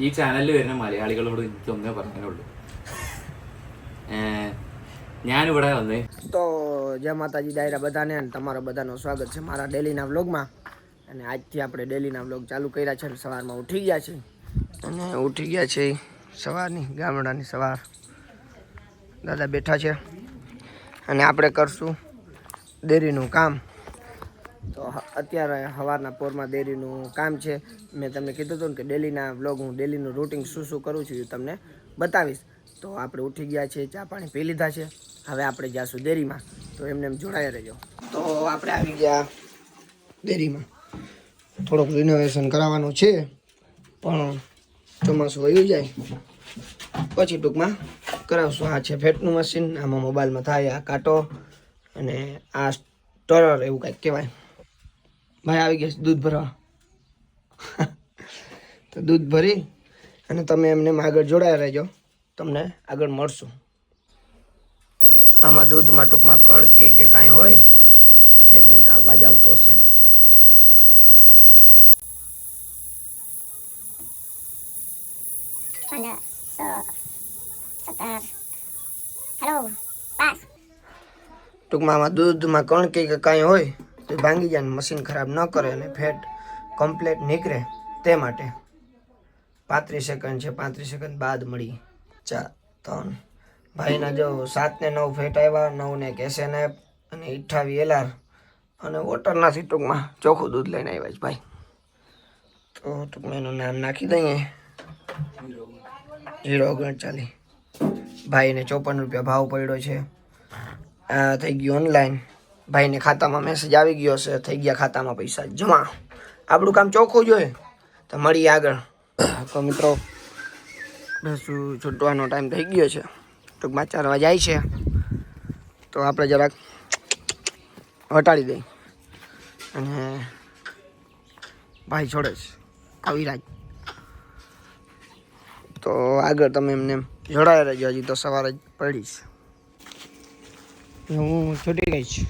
ഈ ചാനലിൽ വരുന്ന മലയാളികളോട് എനിക്ക് ഒന്നേ പറയാനുള്ളൂ ഞാനിവിടെ വന്ന് તો જય માતાજી ડાયરા બધાને અને તમારા સ્વાગત છે મારા ડેલીના વ્લોગમાં અને આજથી આપણે ડેલીના વ્લોગ ચાલુ કર્યા છે સવારમાં ઉઠી ગયા છે અને ઉઠી ગયા છે સવારની ગામડાની સવાર દાદા બેઠા છે અને આપણે કરશું દેરીનું કામ તો અત્યારે સવારના પોરમાં ડેરીનું કામ છે મેં તમને કીધું હતું ને કે ડેલીના વ્લોગ હું ડેલીનું રૂટિંગ શું શું કરું છું એ તમને બતાવીશ તો આપણે ઉઠી ગયા છે ચા પાણી પી લીધા છે હવે આપણે જઈશું ડેરીમાં તો એમને એમ જોડાયા રહેજો તો આપણે આવી ગયા ડેરીમાં થોડુંક રિનોવેશન કરાવવાનું છે પણ ચોમાસું વયું જાય પછી ટૂંકમાં કરાવશું આ છે ફેટનું મશીન આમાં મોબાઈલમાં થાય આ કાંટો અને આ સ્ટોરર એવું કંઈક કહેવાય ભાઈ આવી ગયા દૂધ ભરવા તો દૂધ ભરી અને તમે એમને આગળ જોડાયા રહેજો તમને આગળ મળશું આમાં દૂધમાં ટૂંકમાં કણકી કે કાંઈ હોય એક મિનિટ અવાજ આવતો હશે ટૂંકમાં આમાં દૂધમાં કણકી કે કાંઈ હોય તેલ ભાંગી જાય મશીન ખરાબ ન કરે અને ફેટ કમ્પ્લેટ નીકળે તે માટે પાંત્રીસ સેકન્ડ છે પાંત્રીસ સેકન્ડ બાદ મળી ચાર ત્રણ ભાઈના જો સાતને નવ ફેટ આવ્યા નવને કેસેન એપ અને અઠ્ઠાવી એલાર અને વોટરના ટૂંકમાં ચોખ્ખું દૂધ લઈને આવ્યા છે ભાઈ તો ટૂંકમાં એનું નામ નાખી દઈએ જીરો ઓગણચાલીસ ભાઈને ચોપન રૂપિયા ભાવ પડ્યો છે આ થઈ ગયું ઓનલાઈન ભાઈને ખાતામાં મેસેજ આવી ગયો છે થઈ ગયા ખાતામાં પૈસા જમા આપણું કામ ચોખ્ખું જોઈએ તો મળીએ આગળ તો મિત્રો ભેંસું છૂટવાનો ટાઈમ થઈ ગયો છે ટૂંકમાં ચારવા જાય છે તો આપણે જરાક હટાડી દઈ અને ભાઈ છોડે છે આવી રાજ તો આગળ તમે એમને જોડાયા રહેજો હજી તો સવારે જ પડીશ હું છૂટી ગઈ છું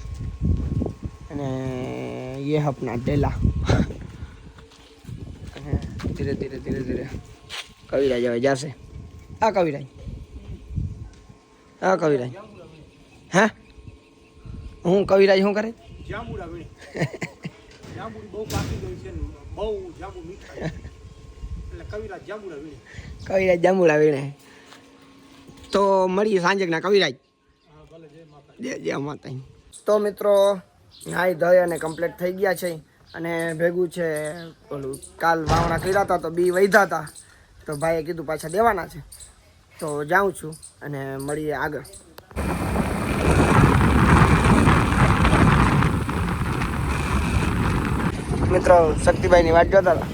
અને એ હપના ડેલા અને ધીરે ધીરે ધીરે ધીરે કવિરાજ હવે જશે આ કવિરાજ હા કવિરાજ હા હું કવિરાજ શું કરે કવિરાજ જાંબુડા વીણે તો મળીએ સાંજે ના કવિરાજ જય જય માતા તો મિત્રો નાઈ ધોઈ અને કમ્પ્લીટ થઈ ગયા છે અને ભેગું છે ઓલું કાલ વાવણા કર્યા હતા તો બી વૈધા હતા તો ભાઈએ કીધું પાછા દેવાના છે તો જાઉં છું અને મળીએ આગળ મિત્રો શક્તિભાઈની વાત જોતા હતા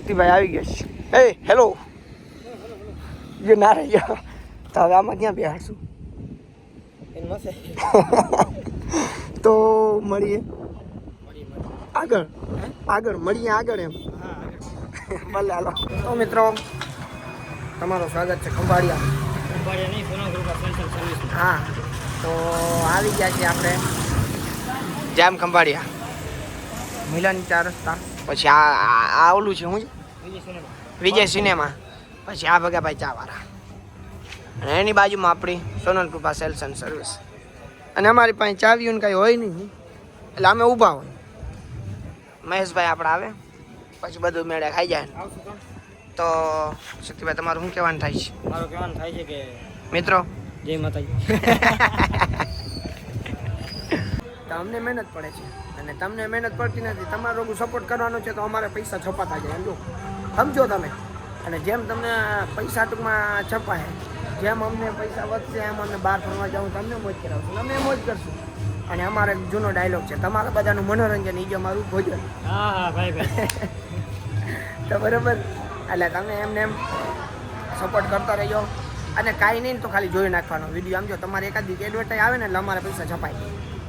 શક્તિભાઈ આવી ગયા છે એ હેલો જે ના રહી ગયા તો હવે આમાં ક્યાં બેહાડશું તો મળીએ આગળ આગળ મળીએ આગળ એમ ભલે હાલો તો મિત્રો તમારો સ્વાગત છે ખંભાળિયા હા તો આવી ગયા છીએ આપણે જેમ ખંભાળિયા મિલન ચાર રસ્તા પછી આ આ ઓલું છે હું વિજય સિનેમા પછી આ ભગા ભાઈ ચા વાળા અને એની બાજુમાં આપણી Sonal Kripa sales and service અને અમારી પાસે ચાવીઓને કાંઈ હોય નહીં એટલે અમે ઊભા હોય મહેશભાઈ આપણે આવે પછી બધું મેળે ખાઈ જાય તો શક્તિભાઈ તમારું શું કહેવાનું થાય છે મારું કહેવાનું થાય છે કે મિત્રો જય માતાજી તમને મહેનત પડે છે અને તમને મહેનત પડતી નથી તમારો સપોર્ટ કરવાનો છે તો અમારે પૈસા છપાતા જાય સમજો સમજો તમે અને જેમ તમને પૈસા ટૂંકમાં છપાય જેમ અમને પૈસા વધશે એમ અમને બહાર ફરવા જવું તમને મોજ કરાવશું અમે મોજ કરશું અને અમારે જૂનો ડાયલોગ છે તમારા બધાનું મનોરંજન એ જ અમારું ભોજન તો બરાબર એટલે તમે એમને એમ સપોર્ટ કરતા રહ્યો અને કાંઈ નહીં તો ખાલી જોઈ નાખવાનો વિડીયો આમ જો તમારે એકાદ દીક એડવર્ટાઈઝ આવે ને એટલે અમારા પૈસા છપાય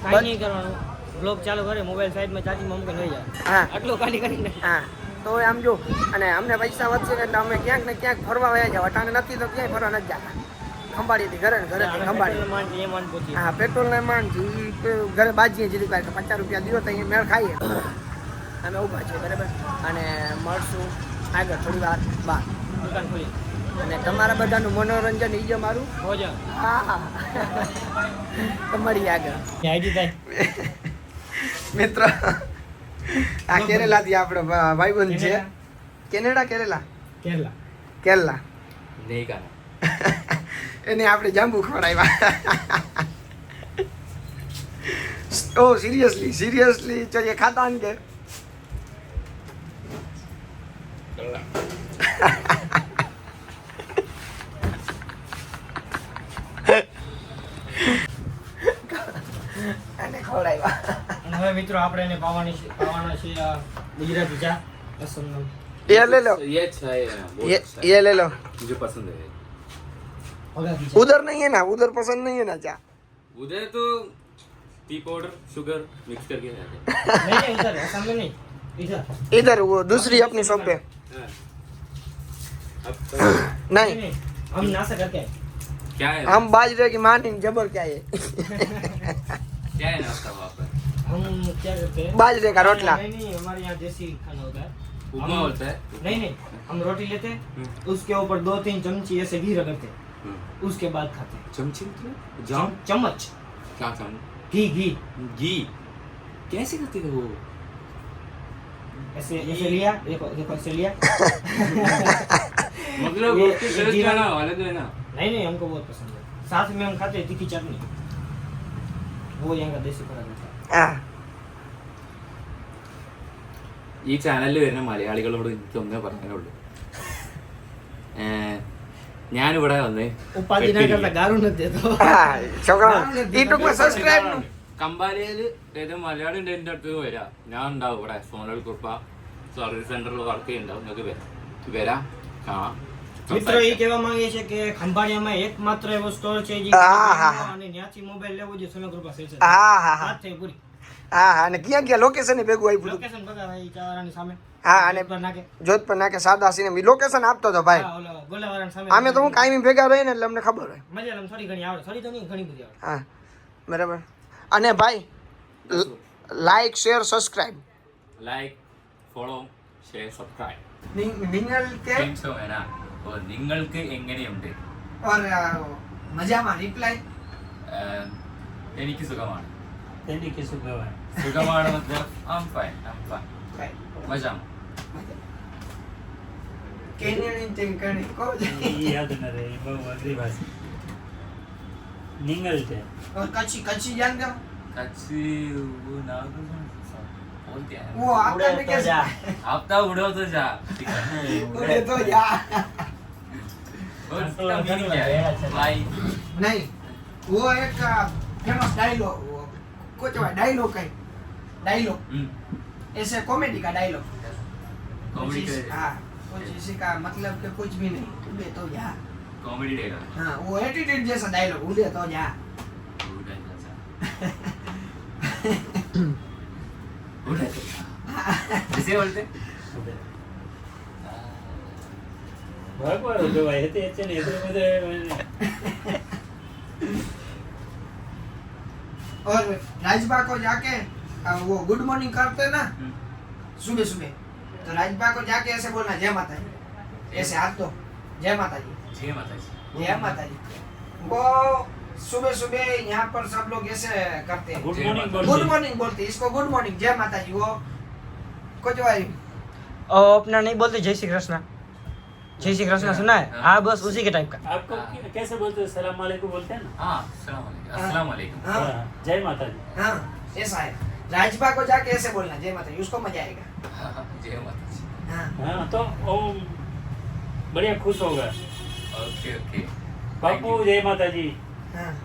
કાંઈ નહીં કરવાનું બ્લોગ ચાલુ કરે મોબાઈલ સાઈડમાં ચાર્જિંગ મમ્મી લઈ જાય હા આટલું ખાલી કરીને હા તો આમ જો અને અમને પૈસા વધશે એટલે અમે ક્યાંક ને ક્યાંક ફરવા વયા જાવ અટાણે નથી તો ક્યાંય ફરવા નથી જતા ખંભાળીથી ઘરે ઘરે ખંભાળી હા પેટ્રોલ ને માંડજી ઘરે બાજીએ જીધી પાસે પચાસ રૂપિયા દીધો તો અહીંયા મેળ ખાઈએ અમે ઊભા છીએ બરાબર અને મળશું આગળ થોડી વાર બહાર દુકાન અને તમારા બધાનું મનોરંજન ઈ જ મારું હા હા તમારી આગળ મિત્ર આ કેરેલા થી આપણો ભાઈબંધ છે કેનેડા કેરેલા કેરલા કેરલા એને આપણે જાંબુ ખવડાવ્યા ઓ સિરિયસલી સિરિયસલી જો ખાતા ને કે અને ખવડાવ્યા મિત્રો આપણે એને પાવાની છે उधर नहीं है ना उधर पसंद नहीं है ना चा उधर तो टी पाउडर शुगर मिक्स करके नहीं इधर इधर वो दूसरी अपनी शॉप पे नहीं हम नाश्ता करके क्या है हम बाजरे की मानी जबर क्या है क्या है नाश्ता वहाँ पर बाजरे का रोटला नहीं नहीं हमारे यहाँ देसी खाना होता है होता है नहीं नहीं हम रोटी लेते हम्म। उसके ऊपर दो तीन चमची ऐसे घी रगड़ते हम्म। उसके बाद खाते हैं चमची मतलब? चम्मच क्या घी घी घी कैसे थे वो ऐसे ऐसे लिया देखो देखो ऐसे लिया मतलब तो है ना नहीं नहीं हमको बहुत पसंद है साथ में हम खाते हैं तीखी चटनी वो यहाँ का देसी खुराक होता है ഈ ചാനലിൽ വരുന്ന മലയാളികളോട് ഒന്നേ പറയാനുള്ളൂ ഞാനിവിടെ വന്ന് കമ്പാലയിൽ ഏതും മലയാളി ഉണ്ട് എന്റെ അടുത്ത് വരാം ഞാൻ ഉണ്ടാവും ഇവിടെ സോനൽ കുർപ്പ സർവീസ് സെന്ററിൽ വർക്ക് ചെയ്യുന്നുണ്ടാവും നിങ്ങൾക്ക് വരാം വരാം കാണാം મિત્રો એ કહેવા માંગે છે કે ખંભાળિયામાં એકમાત્ર એવો સ્ટોર છે જે અને ત્યાંથી મોબાઈલ લેવો જોઈએ સોનલ કૃપા સેલ્સ હા હા હા થઈ પૂરી હા હા અને ક્યાં ક્યાં લોકેશન ભેગું આપ્યું લોકેશન હા અને જોધપુર નાખે સાદાસી ને લોકેશન આપતો હતો ભાઈ અમે તો હું કાયમી ભેગા ને એટલે અમને ખબર હોય હા બરાબર અને ભાઈ like share subscribe like follow share subscribe എങ്ങനെയുണ്ട് എനിക്ക് സുഖമാണ് എനിക്ക് സുഖമാണ് Ikaw mga naman dyan? I'm fine, I'm fine. Fine. Masam. നിങ്ങളുടെ കച്ചി കച്ചി ജാങ്ക കച്ചി वो आपका भी कैसे आपका उड़ो तो जा उड़े तो जा नहीं वो एक फेमस डायलॉग कुछ डायलॉग है dialogue. Mm. It's a comedy का dialogue. Comedy का हाँ कुछ इसी का मतलब के कुछ भी नहीं उड़े तो जा कॉमेडी डायलॉग हाँ वो एटीट्यूड जैसा डायलॉग उड़े तो जा उड़े तो जा इसे बोलते ભગવાન જો ભાઈ હતી છે ને એટલું બધું और राजबा को जाके वो गुड मॉर्निंग करते ना सुबह सुबह तो राजपा को जाके ऐसे बोलना जय माता जी ऐसे हाथ दो जय माता जी जय माता जी जय माता जी वो सुबह सुबह यहाँ पर सब लोग ऐसे करते हैं गुड मॉर्निंग गुड मॉर्निंग बोलते इसको गुड मॉर्निंग जय माता जी वो कुछ अपना नहीं बोलते जय श्री कृष्ण जय श्री कृष्ण सुना है हाँ बस उसी के टाइप का आपको कैसे बोलते हैं सलाम वालेकुम बोलते हैं ना हाँ सलाम वालेकुम अस्सलाम वालेकुम जय माता जी हाँ ऐसा है राजपा को जाके ऐसे बोलना जय माता उसको मजा आएगा जय माता हाँ।, हाँ तो वो बढ़िया खुश होगा ओके ओके हाँ। बाबू जय माता जी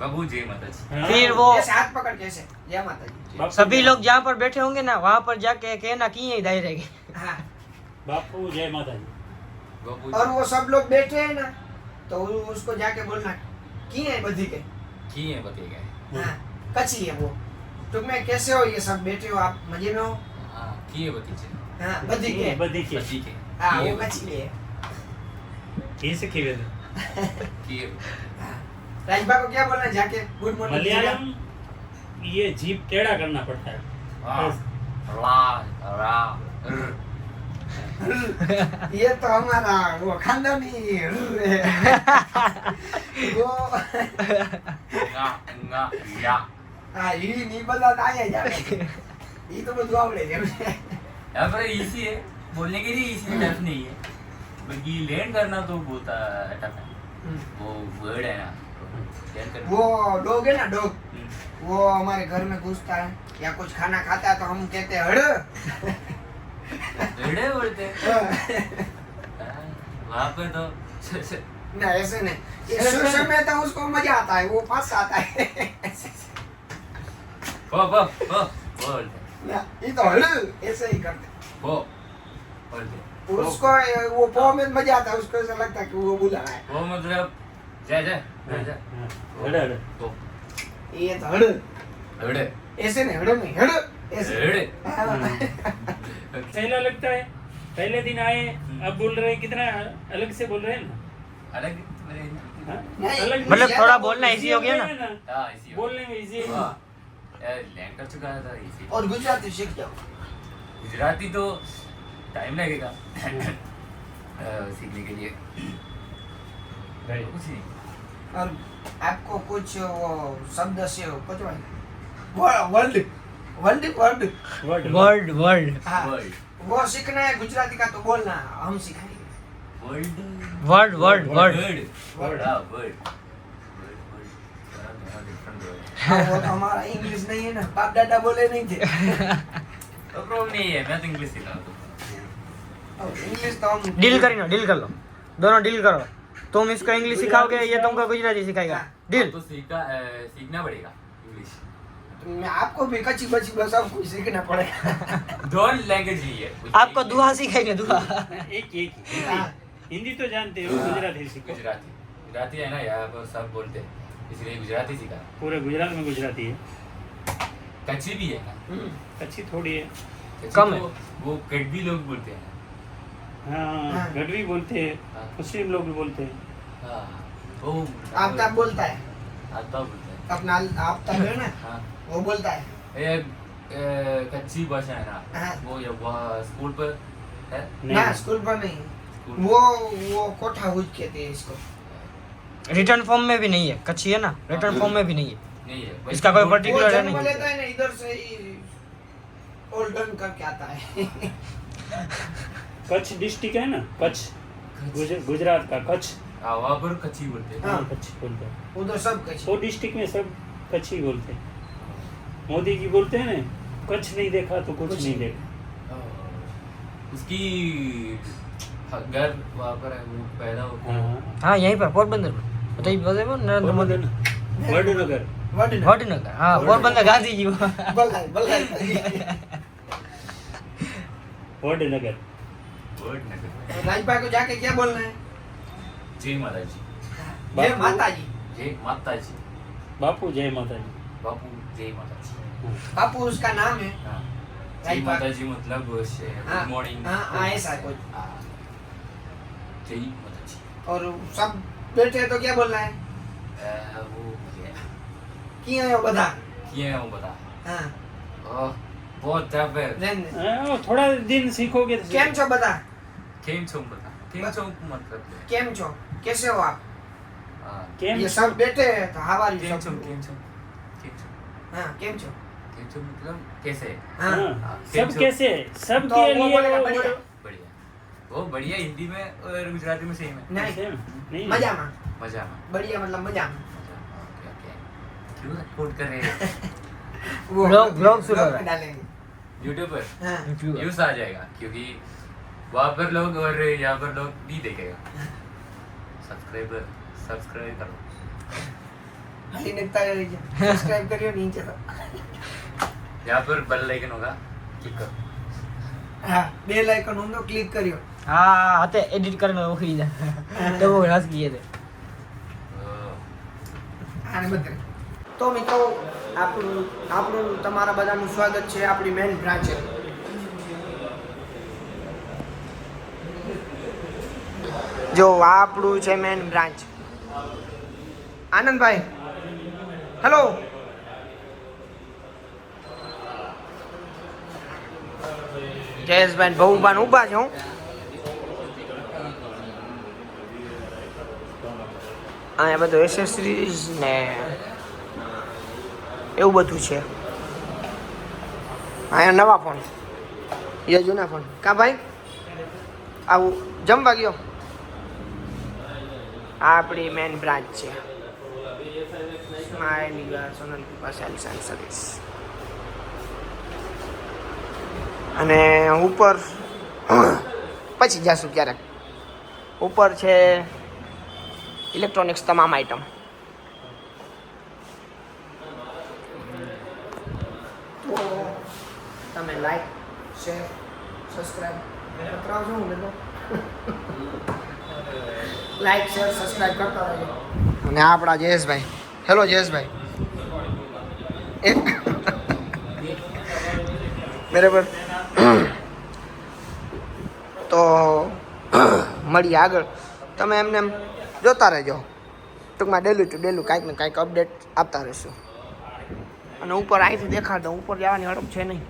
बाबू हाँ। जय माता जी फिर वो हाथ पकड़ कैसे जय माता जी सभी लोग जहाँ पर बैठे होंगे ना वहाँ पर जाके कहना की यही दाई रहेगी हाँ। बापू जय माता जी और वो सब लोग बैठे हैं ना तो उसको जाके बोलना की है बधी के की है बधी के हाँ कच्ची है वो तुम में कैसे हो ये सब बैठे हो आप मजे में हो हाँ किए बती चे हाँ बती के बती के बती के हाँ वो बची लिए किए से किए ना किए राजबा को क्या बोलना जाके गुड मॉर्निंग मलयालम ये जीप टेढ़ा करना पड़ता है वाह ला रा ये तो हमारा वो खानदानी वो ना ना या पर है बोलने के लिए टफ नहीं है बल्कि लैंड करना तो बहुत टफ है वो वर्ड है ना वो डॉग है ना डॉग वो हमारे घर में घुसता है या कुछ खाना खाता है तो हम कहते हैं हड़ हड़े बोलते वहाँ तो ऐसे नहीं तो उसको मजा आता है वो पास आता है वो वो वो ना ये तो हल ऐसे ही करते वो बोल दे उसको वो में मजा आता है उसको ऐसा लगता है कि वो बुला रहा है वो मतलब हाँ, हाँ, हड़े हड़े वो ये तो हड़े ऐसे नहीं हड़े नहीं ऐसे हड़े पहला हम्म। लगता है पहले दिन आए हम्म। अब बोल रहे कितना अलग से बोल रहे हैं ना अलग हाँ? मतलब थोड़ा बोलना इजी हो गया ना बोलने में इजी એ લંગચુ કાયાતા ઈસી ઓર ગુજરાતી શીખ જાઓ ગુજરાતી તો ટાઈમ ના કેગા સિગ્નલ કે લિયે રે કુશી ઓર આપકો કુછ શબ્દસે પચવા નહી બોલ world world point world world બોલ વો શીખના હે ગુજરાતી કા તો બોલના હમ શીખાયે વર્લ્ડ વર્લ્ડ વર્લ્ડ વર્લ્ડ બોલ हमारा इंग्लिश नहीं है ना बाप दादा बोले नहीं थे तो प्रॉब्लम नहीं है मैं तो इंग्लिश इंग्लिश तो डील डील कर लो दोनों डील करो तुम इंग्लिश सिखाओगे ये तुमको गुजराती सिखाएगा डील हाँ। तो सीखा सीखना पड़ेगा इंग्लिश आपको भी कुछ सीखना पड़ेगा दो लैंग्वेज आपको दुआ सिखाएंगे दुआ एक एक हिंदी तो जानते हो हाँ। गुजराती गुजराती गुजराती है ना यार सब बोलते हैं इसलिए गुजराती सीखा पूरे गुजरात में गुजराती है कच्ची भी है ना हम्म। कच्ची थोड़ी है कम तो है वो गढ़वी लोग बोलते हैं हाँ, हाँ। गढ़वी बोलते हैं हाँ। मुस्लिम लोग भी बोलते हैं हाँ वो आपता बोलता है आपता बोलता है अपना आपता है ना हाँ वो बोलता है ये कच्ची भाषा है ना हाँ। वो ये वहाँ स्कूल पर है ना स्कूल पर नहीं वो वो कोठा हुज कहते हैं इसको रिटर्न फॉर्म में भी नहीं है कच्ची है ना रिटर्न फॉर्म में भी नहीं है नहीं है इसका कोई पर्टिकुलर है नहीं लेता है ना इधर से ओल्डन का क्या कच्छ डिस्ट्रिक्ट है ना कच्छ गुजरात का कच्छ हाँ पर बोलते हैं हाँ। हाँ, बोलते हैं उधर सब वो डिस्ट्रिक्ट में सब कच्छी बोलते हैं मोदी जी बोलते हैं ना कच्छ नहीं देखा तो कुछ नहीं देखा हाँ, उसकी घर वहाँ पर है वो पैदा होता है हाँ यहीं पर पोरबंदर में તો એ બોલે પણ નરેન્દ્ર મોદી વડનગર વડનગર હા પોરબંદર ગાંધીજી વડનગર राजपा को जाके क्या बोलना है जय माता जी जय माता जी जय माता जी बापू जय माता जी बापू जय माता जी बापू उसका नाम है जय माता जी मतलब गुड मॉर्निंग हाँ ऐसा कुछ जय माता जी और सब बैठे हैं तो क्या बोलना है किए हो बता किए हो बता हाँ बहुत टफ है थोड़ा दिन सीखोगे केम छो बता केम छो बता केम छो मतलब केम छो कैसे हो आप केम ये सब बैठे हैं तो हावा केम छो केम छो केम छो हाँ केम छो केम छो मतलब कैसे हाँ सब कैसे सब के लिए वो बढ़िया हिंदी में और गुजराती में सेम है नहीं सेम नहीं मजा मा मजा मा बढ़िया मतलब मजा मा ओके ओके क्यों कोड कर रहे हैं वो ब्लॉग ब्लॉग सुनो डालेंगे यूट्यूब पर हां व्यूज आ जाएगा क्योंकि वहां पर लोग और यहां पर लोग भी देखेगा सब्सक्राइबर सब्सक्राइब करो सब्सक्राइब करियो नीचे यहां पर बेल आइकन होगा क्लिक करो हां बेल आइकन होगा क्लिक करियो हाँ आते एडिट करने वो ही ना તો મિત્રો આપણું આપણું તમારા બધાનું સ્વાગત છે આપણી મેન બ્રાન્ચે જો આ આપણું છે મેન બ્રાન્ચ આનંદભાઈ હેલો જયેશભાઈ ભવુભાન ઊભા છે હું અહીંયા બધું એસેસરીઝ ને એવું બધું છે અહીંયા નવા ફોન એ જૂના ફોન કા ભાઈ આવું જમવા ગયો આ આપણી મેન બ્રાન્ચ છે સ્માઇલ સોનલપી પાસે એલસાઇન સર્વિસ અને ઉપર પછી જાશું ક્યારેક ઉપર છે ઇલેક્ટ્રોનિક્સ તમામ આઇટમ તમે લાઈક શેર સબસ્ક્રાઈબ કરાવજો હું લાઈક શેર સબસ્ક્રાઈબ કરતા રહેજો અને આપણા જયેશભાઈ હેલો જયેશભાઈ બરાબર તો મળીએ આગળ તમે એમને એમ જોતા રહેજો ટૂંકમાં ડેલું ટુ ડેલું કાંઈક ને કાંઈક અપડેટ આપતા રહેશું અને ઉપર અહીંથી દેખાડ ઉપર જવાની હડપ છે નહીં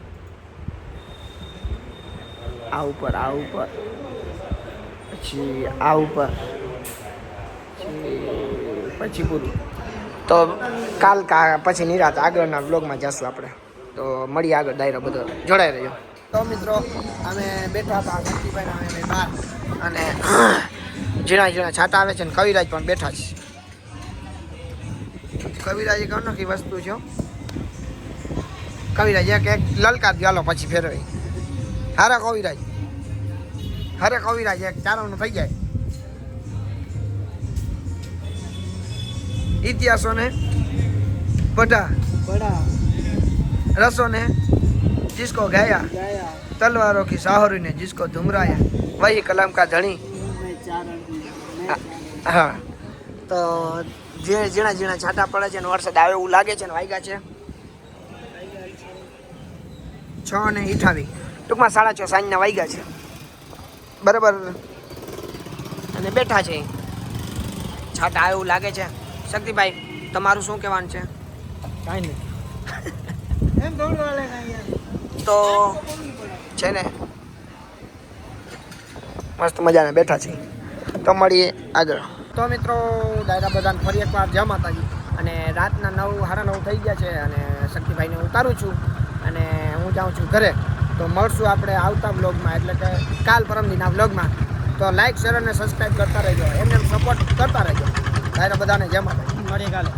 આ ઉપર આ ઉપર પછી આ ઉપર પછી પૂરું તો કાલ કા પછી નિરાત આગળના વ્લોગમાં જશું આપણે તો મળીએ આગળ ડાયરો બધો જોડાઈ રહ્યો તો મિત્રો અમે બેઠા હતા અને જીણા ઝીણા છાટા આવે છે ને કવિરાજ પણ બેઠા છે કવિરાજ એક અનોખી વસ્તુ છે કવિરાજ એક એક લલકાર ગાલો પછી ફેરવે હારા કવિરાજ હારે કવિરાજ એક ચારોનું થઈ જાય ઇતિહાસોને બધા રસોને जिसको गाया तलवारों की साहरी ने जिसको धुमराया वही कलम का ધણી હા તો જે ઝીણા ઝીણા છાંટા પડે છે અને વરસાદ આવે એવું લાગે છે ને વાગ્યા છે છ ને અઠાવી ટૂંકમાં સાડા છ સાંજના વાગ્યા છે બરાબર અને બેઠા છે છાંટા આવે એવું લાગે છે શક્તિભાઈ તમારું શું કહેવાનું છે કાંઈ નહીં તો છે ને મસ્ત મજાને બેઠા છે તો મળીએ આગળ તો મિત્રો દાદા બધાને ફરી એકવાર જય માતાજી અને રાતના નવ સાડા નવ થઈ ગયા છે અને શક્તિભાઈને ઉતારું છું અને હું જાઉં છું ઘરે તો મળશું આપણે આવતા વ્લોગમાં એટલે કે કાલ પરમદીના વ્લોગમાં તો લાઇક શેર અને સબસ્ક્રાઈબ કરતા રહેજો એમને સપોર્ટ કરતા રહેજો દાદા બધાને જય માતાજી મળીએ કાલે